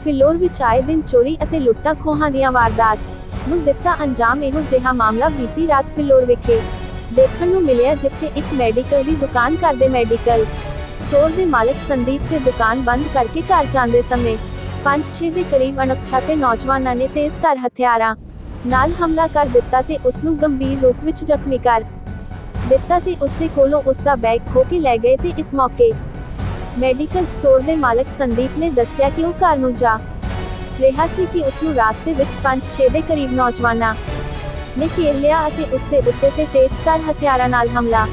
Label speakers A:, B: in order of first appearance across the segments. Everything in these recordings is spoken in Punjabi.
A: ਫਿਲੌਰ ਵਿੱਚ ਆਏ ਦਿਨ ਚੋਰੀ ਅਤੇ ਲੁੱਟਾਂ ਖੋਹਾਂ ਦੀਆਂ ਵਾਰਦਾਤ ਨੂੰ ਦਿੱਤਾ ਅੰਜਾਮ ਇਹੋ ਜਿਹਾ ਮਾਮਲਾ ਬੀਤੀ ਰਾਤ ਫਿਲੌਰ ਵਿਖੇ ਦੇਖਣ ਨੂੰ ਮਿਲਿਆ ਜਿੱਥੇ ਇੱਕ ਮੈਡੀਕਲ ਦੀ ਦੁਕਾਨ ਕਰਦੇ ਮੈਡੀਕਲ ਸਟੋਰ ਦੇ ਮਾਲਕ ਸੰਦੀਪ ਤੇ ਦੁਕਾਨ ਬੰਦ ਕਰਕੇ ਘਰ ਜਾਂਦੇ ਸਮੇਂ 5-6 ਦੇ ਕਰੀਬ ਅਣਪਛਾਤੇ ਨੌਜਵਾਨਾਂ ਨੇ ਤੇਜ਼ ਤੇਜ਼ਧਾਰ ਹਥਿਆਰਾਂ ਨਾਲ ਹਮਲਾ ਕਰ ਦਿੱਤਾ ਤੇ ਉਸ ਨੂੰ ਗੰਭੀਰ ਰੂਪ ਵਿੱਚ ਜ਼ਖਮੀ ਕਰ ਦਿੱਤਾ ਤੇ ਉਸ ਦੇ ਕੋਲੋਂ ਉਸ ਦਾ ਬੈਗ ਖੋ ਕੇ ਲੈ ਗਏ ਤੇ ਇਸ ਮੌਕੇ ਮੈਡੀਕਲ ਸਟੋਰ ਦੇ ਮਾਲਕ ਸੰਦੀਪ ਨੇ ਦੱਸਿਆ ਕਿ ਉਹ ਘਰ ਨੂੰ ਜਾ ਰਿਹਾ ਸੀ ਕਿ ਉਸ ਨੂੰ ਰਾਸਤੇ ਵਿੱਚ 5-6 ਦੇ ਕਰੀਬ ਨੌਜਵਾਨਾਂ ਨੇ ਘੇਰ ਲਿਆ ਅਤੇ ਉਸ ਦੇ ਉੱਤੇ ਤੇ ਤੇਜ਼ਧਾਰ ਹਥਿਆਰਾਂ ਨਾਲ ਹਮਲਾ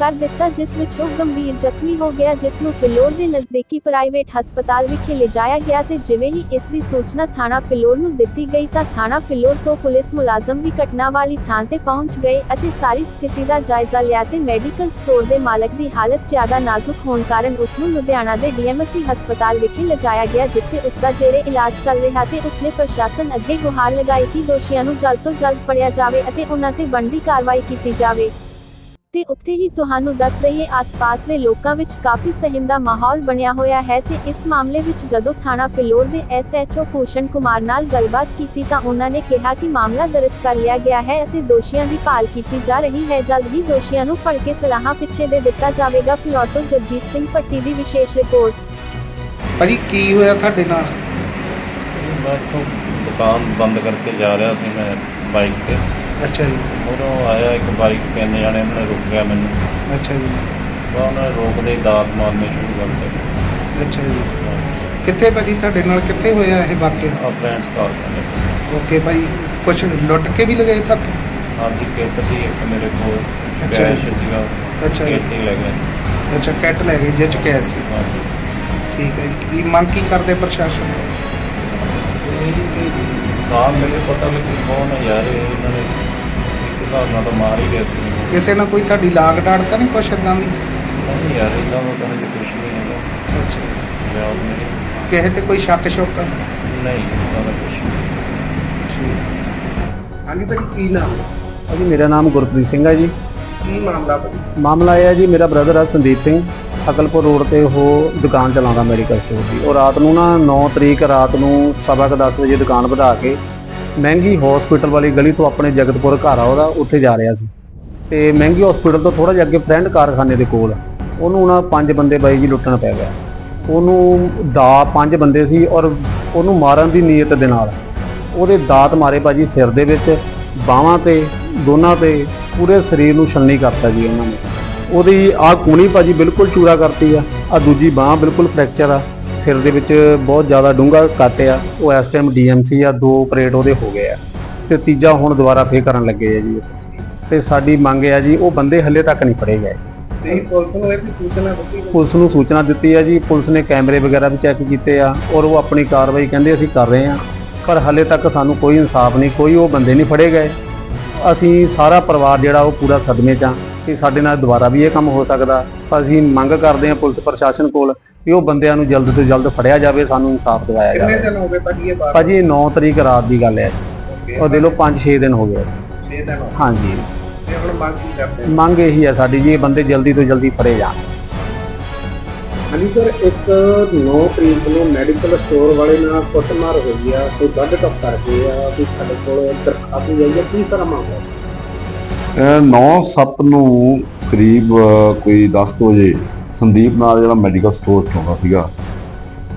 A: ਕਰ ਦਿੱਤਾ, ਜਿਸ ਵਿੱਚ ਉਹ ਗੰਭੀਰ ਜ਼ਖਮੀ ਹੋ ਗਿਆ, ਜਿਸ ਨੂੰ ਫਿਲੌਰ ਦੇ ਨਜ਼ਦੀਕੀ ਪ੍ਰਾਈਵੇਟ ਹਸਪਤਾਲ ਵਿਖੇ ਲਿਜਾਇਆ ਗਿਆ ਤੇ ਜਿਵੇਂ ਹੀ ਇਸ ਦੀ ਸੂਚਨਾ ਥਾਣਾ ਫਿਲੌਰ ਨੂੰ ਦਿੱਤੀ ਗਈ ਤਾਂ ਥਾਣਾ ਫਿਲੌਰ ਤੋਂ ਪੁਲਿਸ ਮੁਲਾਜ਼ਮ ਵੀ ਘਟਨਾ ਵਾਲੀ ਥਾਂ ਤੇ ਪਹੁੰਚ ਗਏ ਅਤੇ ਸਾਰੀ ਸਥਿਤੀ ਦਾ ਜਾਇਜ਼ਾ ਲਿਆ ਤੇ ਮੈਡੀਕਲ ਸਟੋਰ ਦੇ ਮਾਲਕ ਦੀ ਹਾਲਤ ਜ਼ਿਆਦਾ ਨਾਜ਼ੁਕ ਹੋਣ ਕਾਰਨ ਉਸ ਨੂੰ ਲੁਧਿਆਣਾ ਦੇ ਡੀਐਮਸੀ ਹਸਪਤਾਲ ਵਿਖੇ ਲਿਜਾਇਆ ਗਿਆ, ਜਿੱਥੇ ਉਸ ਦਾ ਜੇਰੇ ਇਲਾਜ ਚੱਲ ਰਿਹਾ ਤੇ ਉਸਨੇ ਪ੍ਰਸ਼ਾਸਨ ਅੱਗੇ ਗੁਹਾਰ ਲਗਾਈ ਕਿ ਦੋਸ਼ੀਆਂ ਨੂੰ ਜਲਦ ਤੋਂ ਜਲਦ ਫੜਿਆ ਜਾਵੇ ਅਤੇ ਉਹਨਾਂ ਤੇ ਬਣਦੀ ਕਾਰਵਾਈ ਕੀਤੀ ਜਾਵੇ। ਤੇ ਉੱਥੇ ਹੀ ਤੁਹਾਨੂੰ ਦੱਸ ਦਈਏ ਆਸ-ਪਾਸ ਦੇ ਲੋਕਾਂ ਵਿੱਚ ਕਾਫੀ ਸਹਿਮ ਦਾ ਮਾਹੌਲ ਬਣਿਆ ਹੋਇਆ ਹੈ ਤੇ ਇਸ ਮਾਮਲੇ ਵਿੱਚ ਜਦੋਂ ਥਾਣਾ ਫਿਲੌਰ ਦੇ ਐਸਐਚਓ ਭੂਸ਼ਣ ਕੁਮਾਰ ਨਾਲ ਗੱਲਬਾਤ ਕੀਤੀ ਤਾਂ ਉਹਨਾਂ ਨੇ ਕਿਹਾ ਕਿ ਮਾਮਲਾ ਦਰਜ ਕਰ ਲਿਆ ਗਿਆ ਹੈ ਅਤੇ ਦੋਸ਼ੀਆਂ ਦੀ ਭਾਲ ਕੀਤੀ ਜਾ ਰਹੀ ਹੈ। ਜਲਦ ਹੀ ਦੋਸ਼ੀਆਂ ਨੂੰ ਫੜ ਕੇ ਸਲਾਹਾਂ ਪਿੱਛੇ ਦੇ ਦਿੱਤਾ ਜਾਵੇਗਾ। ਫਿਲੌਰ ਤੋਂ ਜਗਜੀਤ ਸਿੰਘ ਭੱਟੀ ਦੀ ਵਿਸ਼ੇਸ਼ ਰਿਪੋਰਟ।
B: ਭਾਜੀ ਕੀ ਹੋਇਆ ਤੁਹਾਡੇ ਨਾਲ?
C: ਮੈਂ ਇੱਥੋਂ ਦੁਕਾਨ ਬੰਦ ਕਰਕੇ ਜਾ ਰਿਹਾ ਸੀ ਮੈਂ ਬਾਈਕ ਤੇ।
B: ਅੱਛਾ ਜੀ।
C: ਉਦੋਂ ਆਇਆ ਇੱਕ ਬਾਈਕ ਤਿੰਨ ਜਣੇ ਉਹਨੇ ਰੋਕਿਆ ਮੈਨੂੰ।
B: ਅੱਛਾ ਜੀ।
C: ਉਹਨਾਂ ਨੇ ਰੋਕਦੇ ਹੀ ਦਾਤ ਮਾਰਨੇ ਸ਼ੁਰੂ ਕਰ ਦਿੱਤੇ।
B: ਅੱਛਾ ਜੀ। ਕਿੱਥੇ ਭਾਜੀ ਤੁਹਾਡੇ ਨਾਲ ਕਿੱਥੇ ਹੋਇਆ ਇਹ ਵਾਕਿਆ?
C: ਆ ਫਰੈਂਡਸ ਕਾਲ ਕਰਦੇ
B: ਓਕੇ ਭਾਈ ਕੁਝ ਲੁੱਟ ਕੇ ਵੀ ਲਗਾਏ ਤੱਕ?
C: ਹਾਂਜੀ ਕਿੱਟ ਸੀ ਇੱਕ ਮੇਰੇ ਕੋਲ
B: ਅੱਛਾ
C: ਕੈਸ਼
B: ਜੀ।
C: ਸੀਗਾ।
B: ਅੱਛਾ ਜੀ।
C: ਹੀ ਲੈ ਗਏ।
B: ਅੱਛਾ ਕੈਟ ਲੈ ਗਏ ਜਿਹ ਚ ਕੈਸ਼ ਸੀ।
C: ਹਾਂਜੀ
B: ਠੀਕ ਹੈ ਜੀ। ਕੀ ਮੰਗ ਕੀ ਕਰਦੇ ਪ੍ਰਸ਼ਾਸਨ
C: ਸਾਹ ਮੈਨੂੰ ਪਤਾ ਲੱਗੀ ਕੌਣ ਹੈ ਯਾਰ ਇਹ ਇਹਨਾਂ ਨੇ ਹਿਸਾਬ ਨਾਲ ਤਾਂ ਮਾਰ ਹੀ ਗਏ ਸੀ। ਮੈਨੂੰ।
B: ਕਿਸੇ ਨਾਲ ਕੋਈ ਤੁਹਾਡੀ ਲਾਗ ਡਾਟ ਤਾਂ ਨਹੀਂ ਕੁਛ ਏਦਾਂ ਦੀ?
C: ਨਹੀਂ ਯਾਰ ਇਦਾਂ ਦਾ ਤਾਂ ਹਜੇ ਕੁਝ ਨਹੀਂ ਹੈਗਾ।
B: ਅੱਛਾ।
C: ਵਿਆਹ ਨਹੀਂ
B: ਕਿਸੇ ਤੇ ਕੋਈ ਸ਼ੱਕ ਸ਼ੁਕ?
C: ਨਹੀਂ ਇਦਾਂ ਦਾ ਕੁਝ ਨਹੀਂ।
B: ਹਾਂਜੀ ਭਾਜੀ ਕੀ ਨਾਮ?
D: ਜੀ ਮੇਰਾ ਨਾਮ ਗੁਰਪ੍ਰੀਤ ਸਿੰਘ ਹੈ ਜੀ।
B: ਕੀ ਮਾਮਲਾ ਭਾਜੀ?
D: ਮਾਮਲਾ ਇਹ ਹੈ ਜੀ ਮੇਰਾ ਬ੍ਰਦਰ ਆ ਸੰਦੀਪ ਸਿੰਘ। ਅਕਲਪੁਰ ਰੋਡ ਤੇ ਉਹ ਦੁਕਾਨ ਚਲਾਉਂਦਾ ਮੈਡੀਕਲ ਸਟੋਰ ਦੀ। ਉਹ ਰਾਤ ਨੂੰ ਨਾ 9 ਤਰੀਕ ਰਾਤ ਨੂੰ ਸਵਾ ਕੁ 10 ਵਜੇ ਦੁਕਾਨ ਵਧਾ ਕੇ ਮਹਿੰਗੀ ਹਸਪੀਟਲ ਵਾਲੀ ਗਲੀ ਤੋਂ ਆਪਣੇ ਜਗਤਪੁਰ ਘਰ ਆ ਉਹਦਾ, ਉੱਥੇ ਜਾ ਰਿਹਾ ਸੀ। ਤੇ ਮਹਿੰਗੀ ਹਸਪੀਟਲ ਤੋਂ ਥੋੜਾ ਜਿਹਾ ਅੱਗੇ ਫਰੈਂਡ ਕਾਰਖਾਨੇ ਦੇ ਕੋਲ, ਉਹਨੂੰ ਨਾ ਪੰਜ ਬੰਦੇ ਬਾਈ ਜੀ ਲੁੱਟਣ ਪੈ ਗਿਆ। ਉਹਨੂੰ ਦਾ ਪੰਜ ਬੰਦੇ ਸੀ ਔਰ ਉਹਨੂੰ ਮਾਰਨ ਦੀ ਨੀਅਤ ਦੇ ਨਾਲ ਉਹਦੇ ਦਾਤ ਮਾਰੇ ਭਾਜੀ ਸਿਰ ਦੇ ਵਿੱਚ, ਬਾਹਾਂ ਤੇ, ਦੋਨਾਂ ਤੇ, ਪੂਰੇ ਸਰੀਰ ਨੂੰ ਛਲਨੀ ਕਰਤਾ ਜੀ ਉਹਨਾਂ ਨੇ। ਉਹਦੀ ਆਹ ਕੂਣੀ ਭਾਜੀ ਬਿਲਕੁਲ ਚੂਰਾ ਕਰਤੀ ਆ ਆ ਦੂਜੀ ਬਾਹ ਬਿਲਕੁਲ ਫ੍ਰੈਕਚਰ ਆ। ਸਿਰ ਦੇ ਵਿੱਚ ਬਹੁਤ ਜ਼ਿਆਦਾ ਡੂੰਘਾ ਕੱਟ ਆ। ਉਹ ਇਸ ਟਾਈਮ ਡੀਐਮਸੀ ਆ ਦੋ ਆਪਰੇਟ ਉਹਦੇ ਹੋ ਗਏ ਆ। ਤੇ ਤੀਜਾ ਹੁਣ ਦੁਬਾਰਾ ਫੇਰ ਕਰਨ ਲੱਗੇ ਆ ਜੀ। ਤੇ ਸਾਡੀ ਮੰਗ ਆ ਜੀ ਉਹ ਬੰਦੇ ਹੱਲੇ ਤੱਕ ਨਹੀਂ ਫੜੇ ਗਏ।
B: ਪੁਲਿਸ ਨੂੰ ਇਹ ਵੀ ਸੂਚਨਾ ਦਿੱਤੀ
D: ਪੁਲਿਸ ਨੂੰ ਸੂਚਨਾ ਦਿੱਤੀ ਹੈ ਜੀ। ਪੁਲਿਸ ਨੇ ਕੈਮਰੇ ਵਗੈਰਾ ਵੀ ਚੈੱਕ ਕੀਤੇ ਆ ਔਰ ਉਹ ਆਪਣੀ ਕਾਰਵਾਈ ਕਹਿੰਦੇ ਅਸੀਂ ਕਰ ਰਹੇ ਆ। ਪਰ ਹਲੇ ਤੱਕ ਸਾਨੂੰ ਕੋਈ ਇਨਸਾਫ ਨਹੀਂ ਕੋਈ ਉਹ ਬੰਦੇ ਨਹੀਂ ਫੜੇ ਗਏ। ਅਸੀਂ ਸਾਰਾ ਪਰਿਵਾਰ ਜਿਹੜਾ ਉਹ ਪੂਰਾ ਸਦਮੇ 'ਚ ਆ। ਕਿ ਸਾਡੇ ਨਾਲ ਦੁਬਾਰਾ ਵੀ ਇਹ ਕੰਮ ਹੋ ਸਕਦਾ। ਅਸੀਂ ਮੰਗ ਕਰਦੇ ਹਾਂ ਪੁਲਿਸ ਪ੍ਰਸ਼ਾਸਨ ਕੋਲ ਕਿ ਉਹ ਬੰਦਿਆਂ ਨੂੰ ਜਲਦ ਤੋਂ ਜਲਦ ਫੜਿਆ ਜਾਵੇ ਸਾਨੂੰ ਇਨਸਾਫ ਦਿਵਾਇਆ
B: ਕਿੰਨੇ
D: ਜਾਵੇ।
B: ਦਿਨ ਹੋ ਗਏ ਭਾਜੀ ਇਹ ਬਾਤ
D: ਭਾਜੀ 9 ਤਰੀਕ ਰਾਤ ਦੀ ਗੱਲ ਹੈ। ਉਹ ਦੇ ਲੋ 5-6 ਦਿਨ ਹੋ ਗਏ।
B: 6 ਦਿਨ ਹੋ
D: ਹਾਂਜੀ।
B: ਗਏ ਤੇ ਹੁਣ ਮੰਗ ਕੀ ਕਰਦੇ
D: ਮੰਗ ਇਹੀ ਹੈ ਸਾਡੀ ਜੀ ਇਹ ਬੰਦੇ ਜਲਦੀ ਤੋਂ ਜਲਦੀ ਫੜੇ ਜਾਣ।
E: ਹਾਂਜੀ ਸਰ ਇੱਕ 9 ਤਰੀਕ ਨੂੰ ਮੈਡੀਕਲ ਸਟੋਰ ਵਾਲੇ ਨਾਲ ਕੁੱਟਮਾਰ ਹੋਈ ਆ ਕੋਈ ਵੱਢ ਟੱਪ ਕਰ ਗਏ ਆ ਵੀ ਸਾਡੇ ਕੋਲ ਦਰਖਾਸਤ ਆਈ ਆ ਕੀ ਸਾਰਾ ਮਾਮਲਾ?
F: 9-7 ਨੂੰ ਕਰੀਬ ਅ, ਕੋਈ 10 ਕੁ ਵਜੇ ਸੰਦੀਪ ਨਾਲ ਜਿਹੜਾ ਮੈਡੀਕਲ ਸਟੋਰ ਚਲਾਉਂਦਾ ਸੀਗਾ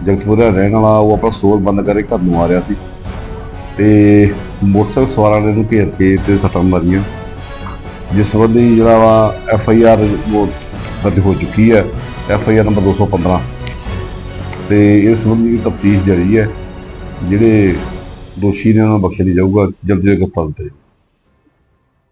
F: ਜਗਤਪੁਰਾ ਰਹਿਣ ਵਾਲਾ, ਉਹ ਆਪਣਾ ਸਟੋਰ ਬੰਦ ਕਰਕੇ ਘਰ ਨੂੰ ਆ ਰਿਹਾ ਸੀ। ਤੇ ਮੋਟਰਸਾਈਕਲ ਸਵਾਰਾਂ ਨੇ ਇਹਨੂੰ ਘੇਰ ਕੇ ਤੇ ਸੱਟਾਂ ਮਾਰੀਆਂ। ਜਿਸ ਸੰਬੰਧੀ ਜਿਹੜਾ ਵਾ ਐਫ ਆਈ ਆਰ ਉਹ ਦਰਜ ਹੋ ਚੁੱਕੀ ਹੈ ਐਫ ਆਈ ਆਰ ਨੰਬਰ 215 ਤੇ ਇਸ ਸੰਬੰਧੀ ਤਫਤੀਸ਼ ਜਾਰੀ ਹੈ, ਜਿਹੜੇ ਦੋਸ਼ੀ ਨੇ ਉਹਨਾਂ ਨੂੰ ਬਖਸ਼ਿਆ ਨਹੀਂ ਜਾਊਗਾ, ਜਲਦੀ ਜਲਦੀ ਗ੍ਰਿਫਤਾਰ ਕੀਤਾ ਜਾਊਗਾ